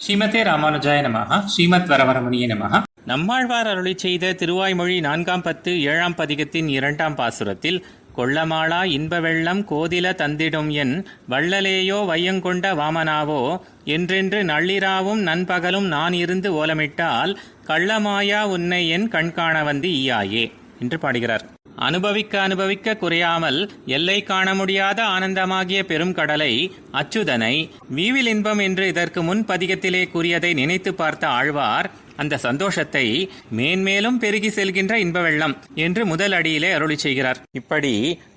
ஸ்ரீமதே ராமானுஜாய நமஹ ஸ்ரீமத் வரவரமணிய நமஹ. நம்மாழ்வார் அருளி செய்த திருவாய்மொழி நான்காம் பத்து ஏழாம் பதிகத்தின் இரண்டாம் பாசுரத்தில் கொள்ளமாளா இன்ப வெள்ளம் கோதில தந்திடும் என் வள்ளலேயோ வையங்கொண்ட வாமனாவோ என்றென்று நள்ளிராவும் நண்பகலும் நான் இருந்து ஓலமிட்டால் கள்ளமாயா உன்னை என் கண்காண வந்து ஈயாயே என்று பாடுகிறார். அனுபவிக்க அனுபவிக்க குறையாமல் எல்லை காண முடியாத ஆனந்தமாகிய பெரும் கடலை அச்சுதனை வீவில் இன்பம் என்று இதற்கு முன் பதிகத்திலே கூறியதை நினைத்து பார்த்த ஆழ்வார் அந்த சந்தோஷத்தை மேன்மேலும் பெருகி செல்கின்ற இன்ப வெள்ளம் என்று முதல் அடியிலே அருளி செய்கிறார். இப்படி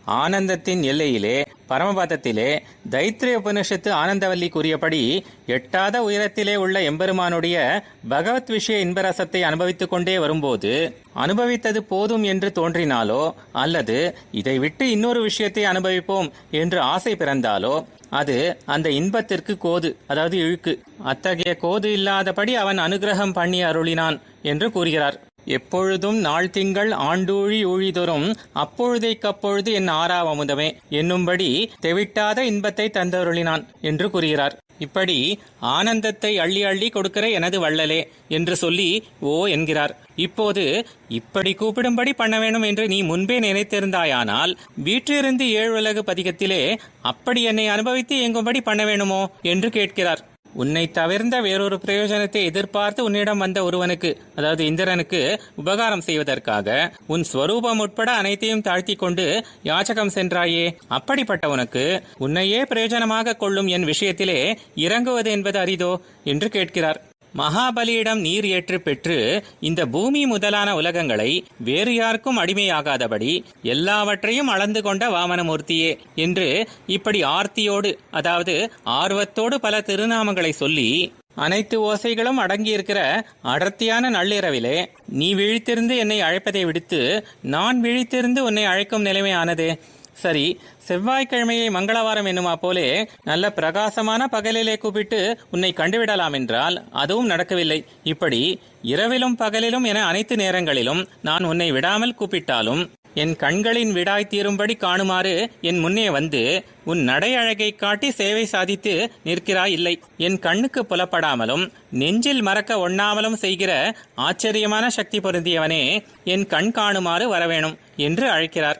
ஆனந்தத்தின் எல்லையிலே பரமபதத்திலே தைத்திரிய உபனிஷத்து ஆனந்தவல்லி கூறியபடி எட்டாத உயரத்திலே உள்ள எம்பெருமானுடைய பகவத் விஷய இன்பரசத்தை அனுபவித்துக் கொண்டே வரும்போது அனுபவித்தது போதும் என்று தோன்றினாலோ அல்லது இதை விட்டு இன்னொரு விஷயத்தை அனுபவிப்போம் என்று ஆசை பிறந்தாலோ அது அந்த இன்பத்திற்கு கோது அதாவது இழுக்கு. அத்தகைய கோது இல்லாதபடி அவன் அனுகிரகம் பண்ணி அருளினான் என்று கூறுகிறார். எப்பொழுதும் நாள் திங்கள் ஆண்டூழி ஊழிதொரும் அப்பொழுதைக்கப்பொழுது என் ஆறாவமுதமே என்னும்படி தெவிட்டாத இன்பத்தை தந்தருளினான் என்று கூறுகிறார். இப்படி ஆனந்தத்தை அள்ளி அள்ளி கொடுக்கிற எனது வள்ளலே என்று சொல்லி ஓ என்கிறார். இப்போது இப்படி கூப்பிடும்படி பண்ண வேண்டும் என்று நீ முன்பே நினைத்திருந்தாயானால் வீற்றிருந்து ஏழு உலகு பதிகத்திலே அப்படி என்னை அனுபவித்து இயங்கும்படி பண்ண வேணுமோ என்று கேட்கிறார். உன்னை தவிர்ந்த வேறொரு பிரயோஜனத்தை எதிர்பார்த்து உன்னிடம் வந்த ஒருவனுக்கு அதாவது இந்திரனுக்கு உபகாரம் செய்வதற்காக உன் ஸ்வரூபம் உட்பட அனைத்தையும் தாழ்த்தி கொண்டு யாச்சகம் சென்றாயே. அப்படிப்பட்ட உனக்கு உன்னையே பிரயோஜனமாக கொள்ளும் என் விஷயத்திலே இறங்குவது என்பது அரிதோ? என்று கேட்கிறார். மகாபலியிடம் நீர் ஏற்று பெற்று இந்த பூமி முதலான உலகங்களை வேறு யாருக்கும் அடிமையாகாதபடி எல்லாவற்றையும் அளந்து கொண்ட வாமனமூர்த்தியே என்று இப்படி ஆர்த்தியோடு அதாவது ஆர்வத்தோடு பல திருநாமங்களை சொல்லி அனைத்து ஓசைகளும் அடங்கியிருக்கிற அடர்த்தியான நள்ளிரவிலே நீ விழித்திருந்து என்னை அழைப்பதை விடுத்து நான் விழித்திருந்து உன்னை அழைக்கும் நிலைமையானது? சரி செவ்வாய்க்கிழமையை மங்களவாரம் என்னுமா போலே நல்ல பிரகாசமான பகலிலே கூப்பிட்டு உன்னை கண்டுவிடலாம் என்றால் அதுவும் நடக்கவில்லை. இப்படி இரவிலும் பகலிலும் என அனைத்து நேரங்களிலும் நான் உன்னை விடாமல் கூப்பிட்டாலும் என் கண்களின் விடாய் தீரும்படி காணுமாறு என் முன்னே வந்து உன் நடை அழகை காட்டி சேவை சாதித்து நிற்கிறாய் இல்லை. என் கண்ணுக்கு புலப்படாமலும் நெஞ்சில் மறக்க ஒண்ணாமலும் செய்கிற ஆச்சரியமான சக்தி பொருந்தியவனே என் கண் காணுமாறு வரவேணும் என்று அழைக்கிறார்.